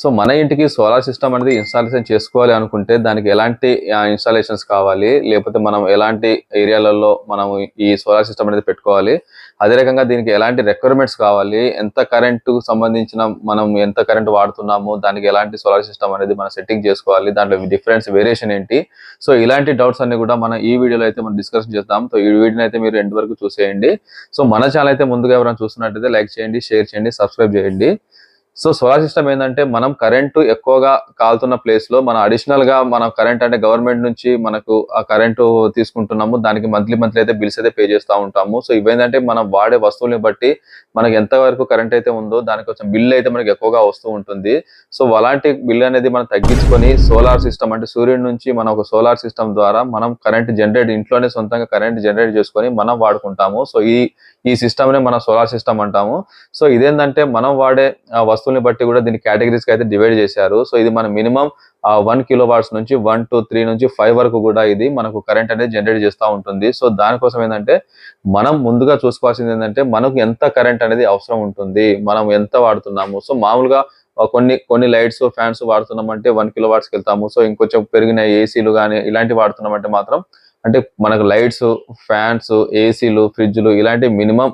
so మన ఇంటికి solar system అనేది ఇన్స్టాలేషన్ చేసుకోవాలి అనుకుంటే దానికి ఎలాంటి ఇన్స్టాలేషన్స్ కావాలి లేకపోతే మనం ఎలాంటి ఏరియాలలో మనం ఈ సోలార్ సిస్టమ్ అనేది పెట్టుకోవాలి అదే రకంగా దీనికి ఎలాంటి రిక్వైర్మెంట్స్ కావాలి ఎంత కరెంటు సంబంధించిన మనం ఎంత కరెంట్ వాడుతున్నాము దానికి ఎలాంటి సోలార్ సిస్టమ్ అనేది మనం సెట్టింగ్ చేసుకోవాలి దాంట్లో డిఫరెన్స్ వేరియేషన్ ఏంటి? సో ఇలాంటి డౌట్స్ అన్ని కూడా మనం ఈ వీడియోలో అయితే మనం డిస్కషన్ చేద్దాం. సో ఈ వీడియోని అయితే మీరు ఎండ్ వరకు చూసేయండి. సో మన ఛానల్ అయితే ముందుగా ఎవరైనా చూస్తున్నట్టయితే లైక్ చేయండి షేర్ చేయండి సబ్స్క్రైబ్ చేయండి. సో సోలార్ సిస్టమ్ ఏంటంటే మనం కరెంటు ఎక్కువగా కాలుతున్న ప్లేస్లో మనం అడిషనల్గా మనం కరెంట్ అంటే గవర్నమెంట్ నుంచి మనకు ఆ కరెంటు తీసుకుంటున్నాము. దానికి మంత్లీ మంత్లీ అయితే బిల్స్ అయితే పే చేస్తూ ఉంటాము. సో ఇవేంటంటే మనం వాడే వస్తువుల్ని బట్టి మనకి ఎంత వరకు కరెంట్ అయితే ఉందో దానికి కొంచెం బిల్ అయితే మనకి ఎక్కువగా వస్తూ ఉంటుంది. సో అలాంటి బిల్ అనేది మనం తగ్గించుకొని సోలార్ సిస్టమ్ అంటే సూర్యుడి నుంచి మనం ఒక సోలార్ సిస్టమ్ ద్వారా మనం కరెంట్ జనరేట్ ఇంట్లోనే సొంతంగా కరెంట్ జనరేట్ చేసుకొని మనం వాడుకుంటాము. సో ఈ ఈ సిస్టమ్నే మనం సోలార్ సిస్టమ్ అంటాము. సో ఇదేంటంటే మనం వాడే ఆ, వస్తువుని బట్టి కూడా దీని కేటగిరీస్కి అయితే డివైడ్ చేశారు. సో ఇది మన మినిమం వన్ కిలో వాట్స్ నుంచి వన్ టు త్రీ నుంచి ఫైవ్ వరకు కూడా ఇది మనకు కరెంట్ అనేది జనరేట్ చేస్తూ ఉంటుంది. సో దానికోసం ఏంటంటే మనం ముందుగా చూసుకోవాల్సింది ఏంటంటే మనకు ఎంత కరెంట్ అనేది అవసరం ఉంటుంది. మనం ఎంత వాడుతున్నాము. సో మామూలుగా కొన్ని కొన్ని లైట్స్ ఫ్యాన్స్ వాడుతున్నామంటే వన్ కిలో వాట్స్కి వెళ్తాము. సో ఇంకొంచెం పెరిగిన ఏసీలు కానీ ఇలాంటివి వాడుతున్నామంటే మాత్రం అంటే మనకు లైట్స్ ఫ్యాన్స్ ఏసీలు ఫ్రిడ్జ్లు ఇలాంటి మినిమం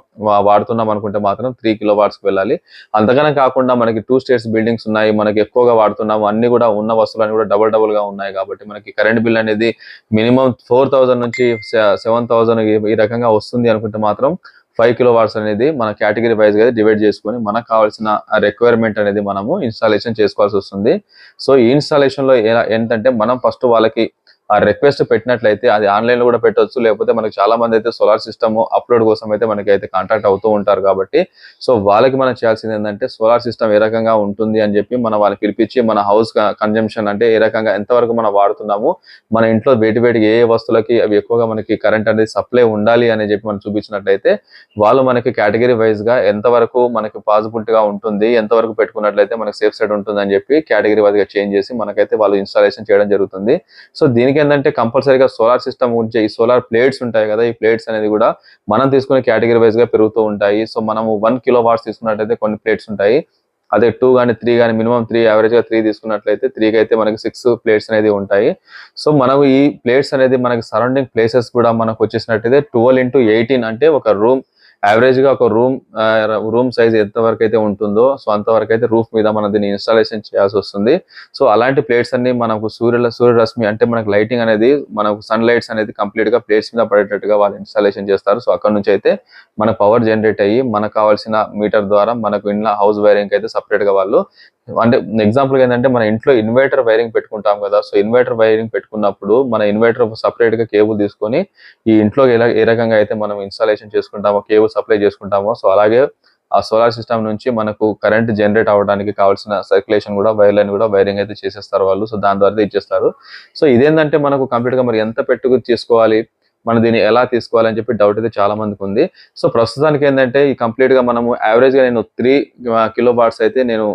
వాడుతున్నాం అనుకుంటే మాత్రం త్రీ కిలో వాట్స్కి వెళ్ళాలి. అంతకన్నా కాకుండా మనకి టూ స్టేట్స్ బిల్డింగ్స్ ఉన్నాయి మనకి ఎక్కువగా వాడుతున్నాము అన్ని కూడా ఉన్న వస్తువులు కూడా డబుల్ డబుల్గా ఉన్నాయి కాబట్టి మనకి కరెంట్ బిల్ అనేది మినిమం ఫోర్ నుంచి సెవెన్ ఈ రకంగా వస్తుంది అనుకుంటే మాత్రం ఫైవ్ కిలో వాట్స్ అనేది మన కేటగిరీ వైజ్గా డివైడ్ చేసుకొని మనకు కావాల్సిన రిక్వైర్మెంట్ అనేది మనము ఇన్స్టాలేషన్ చేసుకోవాల్సి వస్తుంది. సో ఈ ఇన్స్టాలేషన్లో ఎలా ఏంటంటే మనం ఫస్ట్ వాళ్ళకి ఆ రిక్వెస్ట్ పెట్టినట్లయితే అది ఆన్లైన్లో కూడా పెట్టవచ్చు లేకపోతే మనకి చాలా మంది అయితే సోలార్ సిస్టమ్ అప్లోడ్ కోసం అయితే మనకి అయితే కాంటాక్ట్ అవుతూ ఉంటారు కాబట్టి సో వాళ్ళకి మనం చేయాల్సింది ఏంటంటే సోలార్ సిస్టమ్ ఏ రకంగా ఉంటుంది అని చెప్పి మనం వాళ్ళకి పిలిపించి మన హౌస్ కన్జంప్షన్ అంటే ఏ రకంగా ఎంతవరకు మనం వాడుతున్నాము మన ఇంట్లో వేటి వేటికి ఏ ఏ వస్తువులకి అవి ఎక్కువగా మనకి కరెంట్ అనేది సప్లై ఉండాలి అని చెప్పి మనం చూపించినట్లయితే వాళ్ళు మనకి కేటగిరీ వైజ్గా ఎంతవరకు మనకి పాసిబిలిటీ గా ఉంటుంది ఎంతవరకు పెట్టుకున్నట్లయితే మనకి సేఫ్ సైడ్ ఉంటుంది అని చెప్పి కేటగిరీ వైజ్గా చేంజ్ చేసి మనకైతే వాళ్ళు ఇన్స్టాలేషన్ చేయడం జరుగుతుంది. సో దీనికి ఏంటంటే కంపల్సరీగా సోలార్ సిస్టమ్ ఉంచే ఈ సోలార్ ప్లేట్స్ ఉంటాయి కదా ఈ ప్లేట్స్ అనేది కూడా మనం తీసుకునే కేటగిరీ వైజ్గా పెరుగుతూ ఉంటాయి. సో మనము వన్ కిలో వాట్స్ తీసుకున్నట్లయితే కొన్ని ప్లేట్స్ ఉంటాయి. అదే టూ కానీ త్రీ కానీ మినిమం త్రీ యావరేజ్గా త్రీ తీసుకున్నట్లయితే త్రీకి అయితే మనకి సిక్స్ ప్లేట్స్ అనేది ఉంటాయి. సో మనము ఈ ప్లేట్స్ అనేది మనకి సరౌండింగ్ ప్లేసెస్ కూడా మనకు వచ్చేసినట్టయితే ట్వెల్వ్ ఇంటూ ఎయిటీన్ అంటే ఒక రూమ్ యావరేజ్గా ఒక రూమ్ రూమ్ సైజ్ ఎంత వరకు అయితే ఉంటుందో సో అంతవరకు అయితే రూఫ్ మీద మనం దీన్ని ఇన్స్టాలేషన్ చేయాల్సి వస్తుంది. సో అలాంటి ప్లేట్స్ అన్ని మనకు సూర్యుల సూర్యరశ్మి అంటే మనకు లైటింగ్ అనేది మనకు సన్ లైట్స్ అనేది కంప్లీట్గా ప్లేట్స్ మీద పడేటట్టుగా వాళ్ళు ఇన్స్టాలేషన్ చేస్తారు. సో అక్కడ నుంచి అయితే మన పవర్ జనరేట్ అయ్యి మనకు కావాల్సిన మీటర్ ద్వారా మనకు ఇన్న హౌస్ వైరింగ్ అయితే సపరేట్గా వాళ్ళు అంటే ఎగ్జాంపుల్ ఏంటంటే మన ఇంట్లో ఇన్వర్టర్ వైరింగ్ పెట్టుకుంటాం కదా సో ఇన్వర్టర్ వైరింగ్ పెట్టుకున్నప్పుడు మన ఇన్వర్టర్ సపరేట్గా కేబుల్ తీసుకొని ఈ ఇంట్లో ఎలా ఏ రకంగా అయితే మనం ఇన్స్టాలేషన్ చేసుకుంటామో కేబుల్ సప్లై చేసుకుంటామో సో అలాగే ఆ సోలార్ సిస్టమ్ నుంచి మనకు కరెంట్ జనరేట్ అవ్వడానికి కావాల్సిన సర్క్యులేషన్ కూడా వైర్ లైన్ కూడా వైరింగ్ అయితే చేసేస్తారు వాళ్ళు. సో దాని ద్వారా ఇచ్చేస్తారు. సో ఇదేంటంటే మనకు కంప్లీట్గా మరి ఎంత పెట్టుకు తీసుకోవాలి? మనం దీన్ని ఎలా తీసుకోవాలి అని చెప్పి డౌట్ అయితే చాలా మందికి ఉంది. సో ప్రస్తుతానికి ఏంటంటే ఈ కంప్లీట్గా మనము యావరేజ్గా నేను త్రీ కిలో బాట్స్ అయితే నేను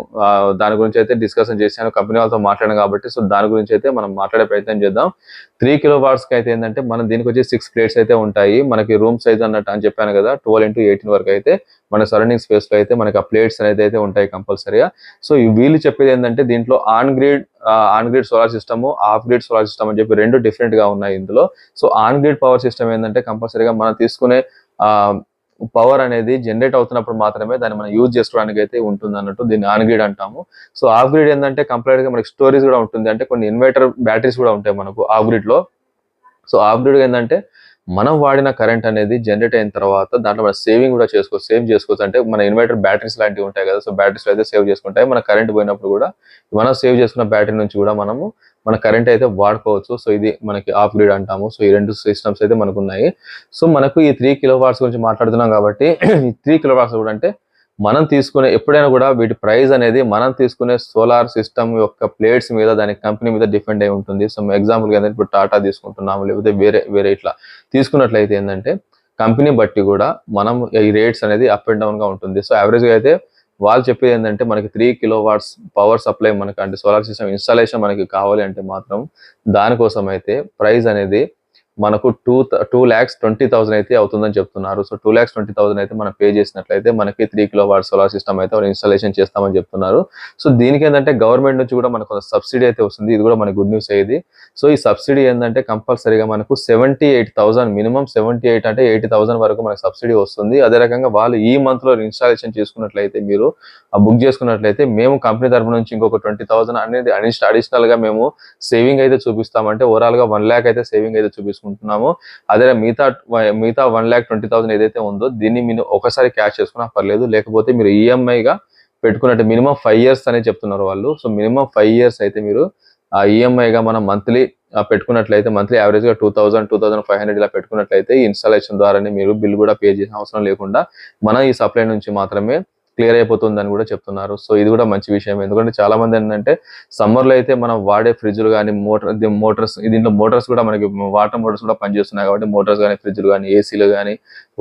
దాని గురించి అయితే డిస్కషన్ చేశాను. కంపెనీ వాళ్ళతో మాట్లాడాను కాబట్టి సో దాని గురించి అయితే మనం మాట్లాడే ప్రయత్నం చేద్దాం. త్రీ కిలో బాట్స్కి అయితే ఏంటంటే మనం దీనికి వచ్చి సిక్స్ ప్లేట్స్ అయితే ఉంటాయి. మనకి రూమ్ సైజ్ అన్నట్టు అని చెప్పాను కదా ట్వెల్వ్ ఇంటూ ఎయిటీన్ వరకు అయితే మన సరౌండింగ్ స్పేస్లో అయితే మనకి ఆ ప్లేట్స్ అనేది అయితే ఉంటాయి కంపల్సరీగా సో ఈ వీళ్ళు చెప్పేది ఏంటంటే దీంట్లో on grid on grid solar system off grid solar system అని చెప్పి రెండు డిఫరెంట్గా ఉన్నాయి ఇందులో. So on grid power system ఏంటంటే కంపల్సరీగా మనం తీసుకునే పవర్ అనేది జనరేట్ అవుతున్నప్పుడు మాత్రమే దాన్ని మనం యూజ్ చేసుకోవడానికి అయితే ఉంటుంది అన్నట్టు దీన్ని ఆన్ గ్రిడ్ అంటాము. సో ఆఫ్ గ్రిడ్ ఏంటంటే కంప్లీట్గా మనకి స్టోరేజ్ కూడా ఉంటుంది. అంటే కొన్ని ఇన్వర్టర్ బ్యాటరీస్ కూడా ఉంటాయి మనకు ఆఫ్ గ్రిడ్లో. సో ఆఫ్ గ్రిడ్ ఏంటంటే మనం వాడిన కరెంట్ అనేది జనరేట్ అయిన తర్వాత దాంట్లో మన సేవింగ్ కూడా చేసుకోవచ్చు సేవ్ చేసుకోవచ్చు. అంటే మన ఇన్వర్టర్ బ్యాటరీస్ లాంటివి ఉంటాయి కదా సో బ్యాటరీస్ అయితే సేవ్ చేసుకుంటాయి. మన కరెంట్ పోయినప్పుడు కూడా మనం సేవ్ చేసుకున్న బ్యాటరీ నుంచి కూడా మనము మన కరెంట్ అయితే వాడుకోవచ్చు. సో ఇది మనకి ఆఫ్ గ్రిడ్ అంటాము. సో ఈ రెండు సిస్టమ్స్ అయితే మనకు ఉన్నాయి. సో మనకు ఈ త్రీ కిలో వాట్స్ గురించి మాట్లాడుతున్నాం కాబట్టి ఈ త్రీ కిలో వాట్స్ కూడా అంటే మనం తీసుకునే ఎప్పుడైనా కూడా వీటి ప్రైస్ అనేది మనం తీసుకునే సోలార్ సిస్టమ్ యొక్క ప్లేట్స్ మీద దాని కంపెనీ మీద డిపెండ్ అయి ఉంటుంది. సో ఎగ్జాంపుల్ ఏంటంటే ఇప్పుడు టాటా తీసుకుంటున్నాము లేకపోతే వేరే వేరే ఇట్లా. తీసుకున్నట్లయితే ఏంటంటే కంపెనీ బట్టి కూడా మనం ఈ రేట్స్ అనేది అప్ అండ్ డౌన్గా ఉంటుంది. సో యావరేజ్గా అయితే వాళ్ళు చెప్పేది ఏంటంటే మనకి three kilo watts power supply మనకి అంటే సోలార్ సిస్టమ్ ఇన్స్టాలేషన్ మనకి కావాలి అంటే మాత్రం దానికోసం అయితే ప్రైస్ అనేది మనకు two two lakhs twenty thousand అయితే అవుతుందని చెప్తున్నారు. So two lakhs twenty thousand అయితే మనం పే చేసినట్లయితే మనకి three kilo watt solar system అయితే ఇన్స్టాలేషన్ చేస్తామని చెప్తున్నారు. సో దీనికి ఏంటంటే గవర్నమెంట్ నుంచి కూడా మనకు సబ్సిడీ అయితే వస్తుంది. ఇది కూడా మనకి గుడ్ న్యూస్ అయ్యేది. సో ఈ సబ్సిడీ ఏంటంటే కంపల్సరీగా మనకు seventy eight thousand minimum seventy eight అంటే ఎయిటీ థౌసండ్ వరకు మనకు సబ్సిడీ వస్తుంది. అదే రకంగా వాళ్ళు ఈ మంత్లో ఇన్స్టాలేషన్ చేసుకున్నట్లయితే మీరు బుక్ చేసుకున్నట్లయితే మేము కంపెనీ తరపు నుంచి ఇంకొక ట్వంటీ థౌసండ్ అనేది అడిషనల్గా మేము సేవింగ్ అయితే చూపిస్తామంటే ఓవరాల్గా వన్ ల్యాక్ అయితే సేవింగ్ అయితే చూపించుకుంటున్నాము అదే మిగతా మిగతా వన్ ల్యాక్ ట్వంటీ థౌసండ్ ఏదైతే ఉందో దీన్ని మీరు ఒకసారి క్యాష్ చేసుకున్నా పర్లేదు. లేకపోతే మీరు ఈఎంఐగా పెట్టుకున్నట్టు మినిమం ఫైవ్ ఇయర్స్ అనే చెప్తున్నారు వాళ్ళు. సో మినిమం ఫైవ్ ఇయర్స్ అయితే మీరు ఆ ఈఎంఐగా మనం మంత్లీ పెట్టుకున్నట్లయితే మంత్లీ యావరేజ్గా two thousand two thousand five hundred ఇలా పెట్టుకున్నట్లయితే ఇన్స్టాలేషన్ ద్వారానే మీరు బిల్ కూడా పే చేసిన అవసరం లేకుండా మనం ఈ సప్లై నుంచి మాత్రమే క్లియర్ అయిపోతుందని కూడా చెప్తున్నారు. సో ఇది కూడా మంచి విషయం. ఎందుకంటే చాలా మంది ఏంటంటే సమ్మర్లో అయితే మనం వాడే ఫ్రిడ్జ్లు కానీ మోటార్ మోటార్స్ దీంట్లో మోటార్స్ కూడా మనకి వాటర్ మోటార్స్ కూడా పనిచేస్తున్నాయి కాబట్టి మోటార్స్ కానీ ఫ్రిడ్జ్లు కానీ ఏసీలు కానీ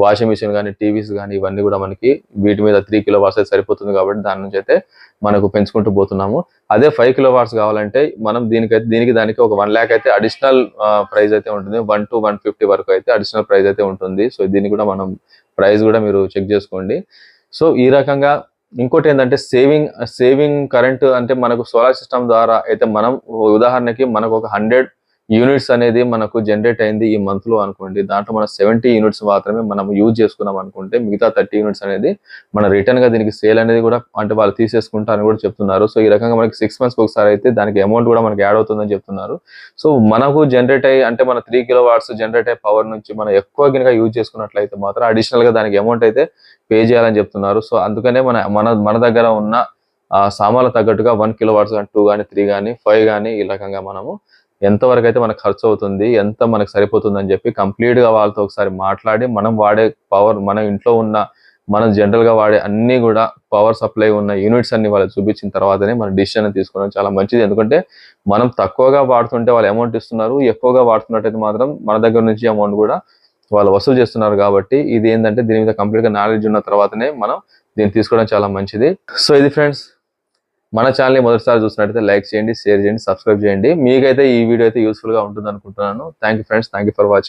వాషింగ్ మిషన్ కానీ టీవీస్ కానీ ఇవన్నీ కూడా మనకి వీటి మీద త్రీ కిలో వాట్స్ అయితే సరిపోతుంది కాబట్టి దాని నుంచి అయితే మనకు పెంచుకుంటూ పోతున్నాము. అదే ఫైవ్ కిలో వాట్స్ కావాలంటే మనం దీనికైతే దీనికి దానికి ఒక వన్ ల్యాక్ అయితే అడిషనల్ ప్రైస్ అయితే ఉంటుంది. వన్ టు వన్ ఫిఫ్టీ వరకు అయితే అడిషనల్ ప్రైస్ అయితే ఉంటుంది. సో దీనికి కూడా మనం ప్రైస్ కూడా మీరు చెక్ చేసుకోండి. సో ఈ రకంగా ఇంకోటి ఏంటంటే సేవింగ్ సేవింగ్ కరెంట్ అంటే మనకు సోలార్ సిస్టమ్ ద్వారా అయితే మనం ఉదాహరణకి మనకు ఒక హండ్రెడ్ యూనిట్స్ అనేది మనకు జనరేట్ అయింది ఈ మంత్లో అనుకోండి. దాంట్లో మన సెవెంటీ యూనిట్స్ మాత్రమే మనం యూజ్ చేసుకున్నాం అనుకుంటే మిగతా థర్టీ యూనిట్స్ అనేది మన రిటర్న్గా దీనికి సేల్ అనేది కూడా అంటే వాళ్ళు తీసేసుకుంటారని కూడా చెప్తున్నారు. సో ఈ రకంగా మనకి సిక్స్ మంత్స్ ఒకసారి అయితే దానికి అమౌంట్ కూడా మనకి యాడ్ అవుతుందని చెప్తున్నారు. సో మనకు జనరేట్ అయ్యి అంటే మన త్రీ కిలో వాట్స్ జనరేట్ అయ్యే పవర్ నుంచి మనం ఎక్కువ కనుక యూజ్ చేసుకున్నట్లయితే మాత్రం అడిషనల్గా దానికి అమౌంట్ అయితే పే చేయాలని చెప్తున్నారు. సో అందుకనే మన మన మన దగ్గర ఉన్న ఆ సామాన్లు తగ్గట్టుగా వన్ కిలో వాట్స్ కానీ టూ కానీ త్రీ కానీ ఫైవ్ కానీ ఈ రకంగా మనము ఎంతవరకు అయితే మనకు ఖర్చు అవుతుంది ఎంత మనకు సరిపోతుంది అని చెప్పి కంప్లీట్గా వాళ్ళతో ఒకసారి మాట్లాడి మనం వాడే పవర్ మన ఇంట్లో ఉన్న మనం జనరల్గా వాడే అన్ని కూడా పవర్ సప్లై ఉన్న యూనిట్స్ అన్ని వాళ్ళకి చూపించిన తర్వాతనే మన డిసిషన్ తీసుకోవడం చాలా మంచిది. ఎందుకంటే మనం తక్కువగా వాడుతుంటే వాళ్ళు అమౌంట్ ఇస్తున్నారు ఎక్కువగా వాడుతున్నట్టయితే మాత్రం మన దగ్గర నుంచి అమౌంట్ కూడా వాళ్ళు వసూలు చేస్తున్నారు కాబట్టి ఇది ఏంటంటే దీని మీద కంప్లీట్గా నాలెడ్జ్ ఉన్న తర్వాతనే మనం దీన్ని తీసుకోవడం చాలా మంచిది. సో ఇది ఫ్రెండ్స్ మన ఛానల్ని మొదటిసారి చూసినట్టయితే లైక్ చేయండి షేర్ చేయండి సబ్స్క్రైబ్ చేయండి. మీకైతే ఈ వీడియో అయితే యూస్ఫుల్గా ఉంటుంది అనుకుంటున్నాను thank you friends thank you for watching